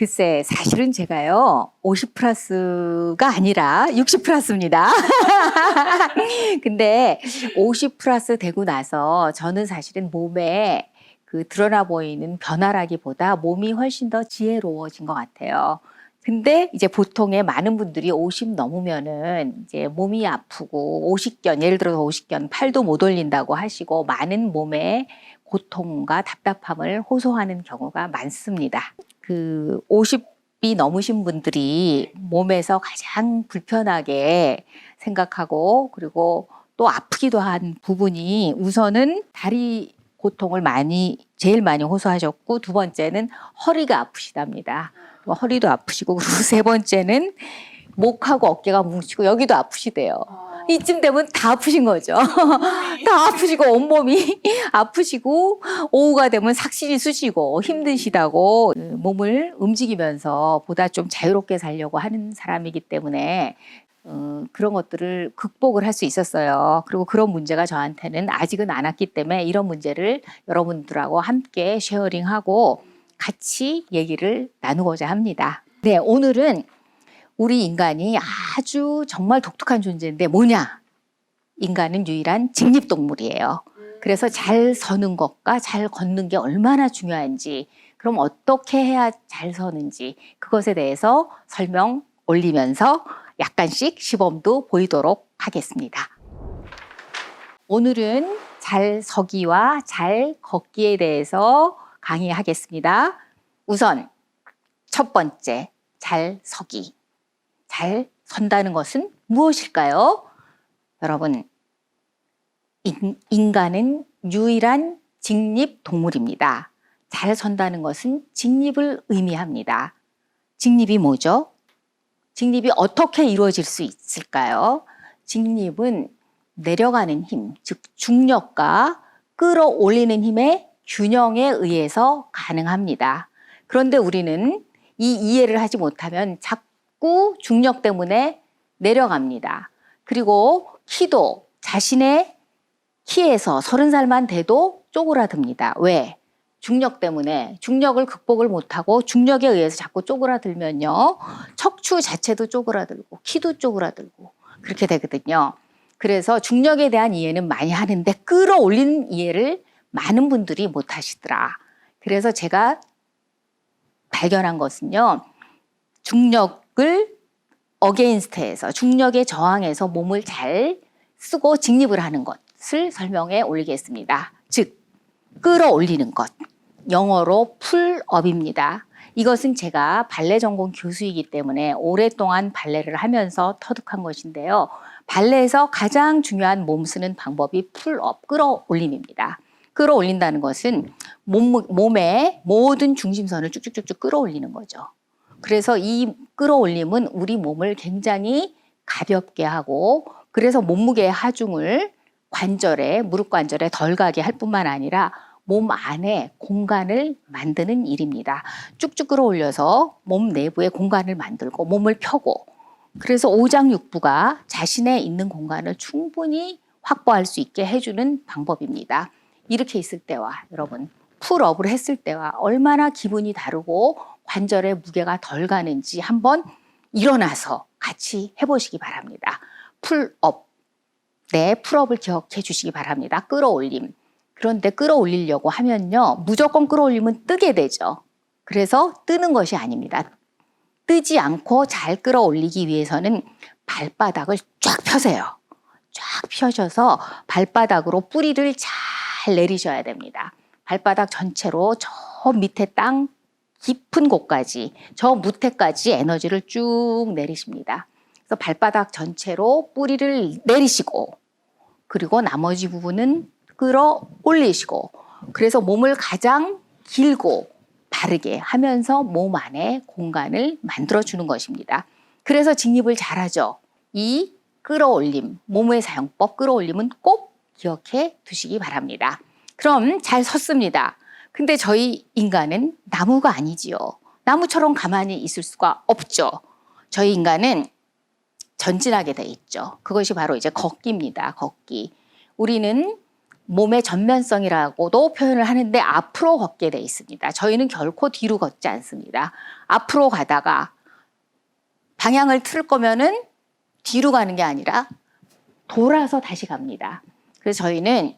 글쎄, 사실은 제가요, 50 플러스가 아니라 60 플러스입니다. 근데 50 플러스 되고 나서 저는 사실은 몸에 그 드러나 보이는 변화라기보다 몸이 훨씬 더 지혜로워진 것 같아요. 근데 이제 보통의 많은 분들이 50 넘으면은 이제 몸이 아프고 오십견, 예를 들어서 오십견, 팔도 못 올린다고 하시고 많은 몸에 고통과 답답함을 호소하는 경우가 많습니다. 그 50이 넘으신 분들이 몸에서 가장 불편하게 생각하고 그리고 또 아프기도 한 부분이 우선은 다리 고통을 많이 제일 많이 호소하셨고 두 번째는 허리가 아프시답니다. 뭐 허리도 아프시고 그리고 세 번째는 목하고 어깨가 뭉치고 여기도 아프시대요. 이쯤 되면 다 아프신 거죠. 다 아프시고 온몸이 아프시고 오후가 되면 삭신이 쑤시고 힘드시다고 그 몸을 움직이면서 보다 좀 자유롭게 살려고 하는 사람이기 때문에 어, 그런 것들을 극복을 할 수 있었어요. 그리고 그런 문제가 저한테는 아직은 안 왔기 때문에 이런 문제를 여러분들하고 함께 쉐어링하고 같이 얘기를 나누고자 합니다. 네, 오늘은 우리 인간이 아주 정말 독특한 존재인데 뭐냐? 인간은 유일한 직립동물이에요. 그래서 잘 서는 것과 잘 걷는 게 얼마나 중요한지, 그럼 어떻게 해야 잘 서는지, 그것에 대해서 설명 올리면서 약간씩 시범도 보이도록 하겠습니다. 오늘은 잘 서기와 잘 걷기에 대해서 강의하겠습니다. 우선 첫 번째, 잘 서기. 잘 선다는 것은 무엇일까요? 여러분, 인, 인간은 유일한 직립 동물입니다. 잘 선다는 것은 직립을 의미합니다. 직립이 뭐죠? 직립이 어떻게 이루어질 수 있을까요? 직립은 내려가는 힘, 즉 중력과 끌어올리는 힘의 균형에 의해서 가능합니다. 그런데 우리는 이 이해를 하지 못하면 자꾸 중력 때문에 내려갑니다. 그리고 키도 자신의 키에서 서른 살만 돼도 쪼그라듭니다. 왜? 중력 때문에 중력을 극복을 못하고 중력에 의해서 자꾸 쪼그라들면요 척추 자체도 쪼그라들고 키도 쪼그라들고 그렇게 되거든요. 그래서 중력에 대한 이해는 많이 하는데 끌어올리는 이해를 많은 분들이 못 하시더라. 그래서 제가 발견한 것은요 중력 을 어게인스트에서 중력에 저항해서 몸을 잘 쓰고 직립을 하는 것을 설명해 올리겠습니다. 즉 끌어올리는 것. 영어로 풀업입니다. 이것은 제가 발레 전공 교수이기 때문에 오랫동안 발레를 하면서 터득한 것인데요. 발레에서 가장 중요한 몸 쓰는 방법이 풀업, 끌어올림입니다. 끌어올린다는 것은 몸, 몸의 모든 중심선을 쭉쭉쭉쭉 끌어올리는 거죠. 그래서 이 끌어올림은 우리 몸을 굉장히 가볍게 하고 그래서 몸무게의 하중을 관절에 무릎 관절에 덜 가게 할 뿐만 아니라 몸 안에 공간을 만드는 일입니다. 쭉쭉 끌어올려서 몸 내부에 공간을 만들고 몸을 펴고 그래서 오장육부가 자신의 있는 공간을 충분히 확보할 수 있게 해주는 방법입니다. 이렇게 있을 때와 여러분 풀업을 했을 때와 얼마나 기분이 다르고 관절의 무게가 덜 가는지 한번 일어나서 같이 해보시기 바랍니다. 풀업. 네, 풀업을 기억해 주시기 바랍니다. 끌어올림. 그런데 끌어올리려고 하면요. 무조건 끌어올리면 뜨게 되죠. 그래서 뜨는 것이 아닙니다. 뜨지 않고 잘 끌어올리기 위해서는 발바닥을 쫙 펴세요. 쫙 펴셔서 발바닥으로 뿌리를 잘 내리셔야 됩니다. 발바닥 전체로 저 밑에 땅 깊은 곳까지, 저 무태까지 에너지를 쭉 내리십니다. 그래서 발바닥 전체로 뿌리를 내리시고, 그리고 나머지 부분은 끌어 올리시고, 그래서 몸을 가장 길고 바르게 하면서 몸 안에 공간을 만들어 주는 것입니다. 그래서 직립을 잘하죠. 이 끌어올림, 몸의 사용법 끌어올림은 꼭 기억해 두시기 바랍니다. 그럼 잘 섰습니다. 근데 저희 인간은 나무가 아니지요. 나무처럼 가만히 있을 수가 없죠. 저희 인간은 전진하게 돼 있죠. 그것이 바로 이제 걷기입니다. 걷기. 우리는 몸의 전면성이라고도 표현을 하는데 앞으로 걷게 돼 있습니다. 저희는 결코 뒤로 걷지 않습니다. 앞으로 가다가 방향을 틀 거면은 뒤로 가는 게 아니라 돌아서 다시 갑니다. 그래서 저희는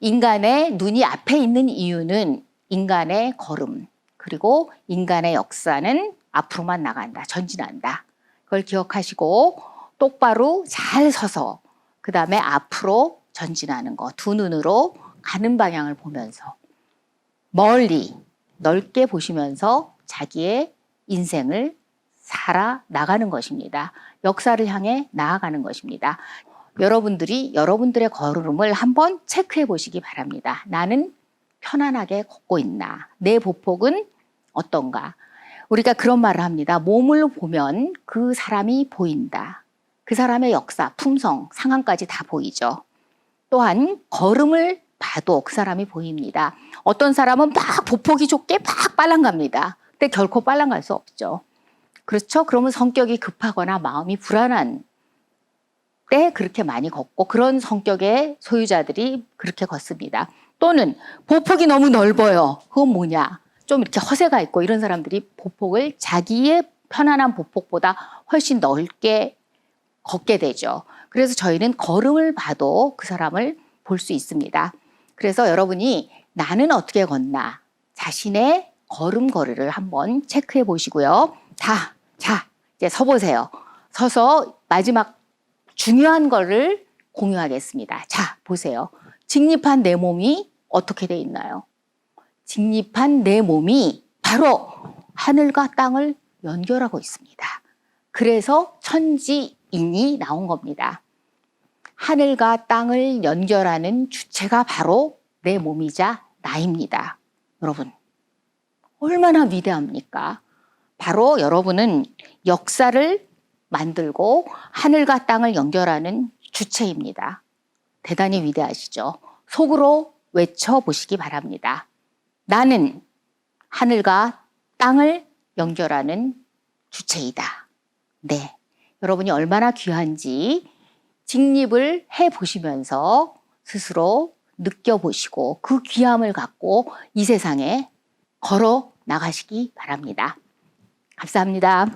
인간의 눈이 앞에 있는 이유는 인간의 걸음 그리고 인간의 역사는 앞으로만 나간다, 전진한다. 그걸 기억하시고 똑바로 잘 서서 그 다음에 앞으로 전진하는 거 두 눈으로 가는 방향을 보면서 멀리 넓게 보시면서 자기의 인생을 살아 나가는 것입니다. 역사를 향해 나아가는 것입니다. 여러분들이 여러분들의 걸음을 한번 체크해 보시기 바랍니다. 나는 편안하게 걷고 있나? 내 보폭은 어떤가? 우리가 그런 말을 합니다. 몸을 보면 그 사람이 보인다. 그 사람의 역사, 품성, 상황까지 다 보이죠. 또한 걸음을 봐도 그 사람이 보입니다. 어떤 사람은 막 보폭이 좋게 막 빨랑 갑니다. 근데 결코 빨랑 갈 수 없죠. 그렇죠? 그러면 성격이 급하거나 마음이 불안한 때 그렇게 많이 걷고 그런 성격의 소유자들이 그렇게 걷습니다. 또는 보폭이 너무 넓어요. 그건 뭐냐? 좀 이렇게 허세가 있고 이런 사람들이 보폭을 자기의 편안한 보폭보다 훨씬 넓게 걷게 되죠. 그래서 저희는 걸음을 봐도 그 사람을 볼 수 있습니다. 그래서 여러분이 나는 어떻게 걷나 자신의 걸음걸이를 한번 체크해 보시고요. 자, 자, 이제 서보세요. 서서 마지막 중요한 거를 공유하겠습니다. 자, 보세요. 직립한 내 몸이 어떻게 돼 있나요? 직립한 내 몸이 바로 하늘과 땅을 연결하고 있습니다. 그래서 천지인이 나온 겁니다. 하늘과 땅을 연결하는 주체가 바로 내 몸이자 나입니다. 여러분, 얼마나 위대합니까? 바로 여러분은 역사를 만들고 하늘과 땅을 연결하는 주체입니다. 대단히 위대하시죠? 속으로 외쳐보시기 바랍니다. 나는 하늘과 땅을 연결하는 주체이다. 네. 여러분이 얼마나 귀한지 직립을 해 보시면서 스스로 느껴보시고 그 귀함을 갖고 이 세상에 걸어 나가시기 바랍니다. 감사합니다.